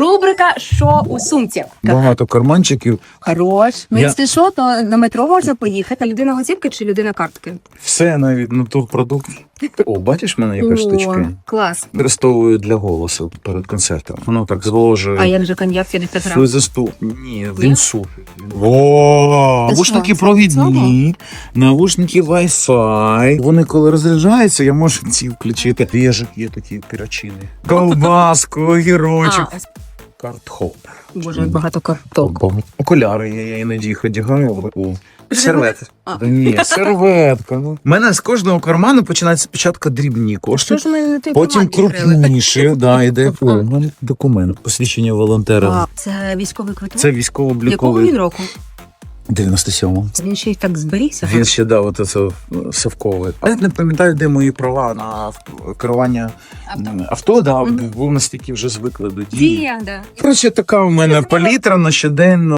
Рубрика Що у сумці? Багато карманчиків. Хорош. Ну, Я- що, то на метро можна поїхати. Людина готівки чи людина картки? Все навіть натурпродукт. О, бачиш в мене яка штучка? Клас. Використовую для голосу перед концертом. Воно так зволожує. А як же коньяк 50 грам? Слизисту. Ні, він сухий. О, навушники провідні, навушники Wi-Fi. Вони коли розряджаються, я можу ці включити. Віжик є такі пірачини. Колбаску, огірочок. Карт-холдер. боже, як багато карток. Окуляри я, я іноді їх одягаю. О, Сервет. А. Та ні, серветка. Ну. У мене з кожного карману починається спочатку дрібні Що кошти, ж ми на потім помаді крупніші. Да, іде О, у мене документ. Посвідчення волонтера. А, Це військовий квиток? Це Якого військово-обліковий. він року? 97-му. Він ще й так зберігся. Він ще дав от це совковий. А я не пам'ятаю, де мої права на керування Авто. авто, да, Мгм. нас такі вже звикли до дії. Дія, да. Коротше, така у мене палітра на щоденно.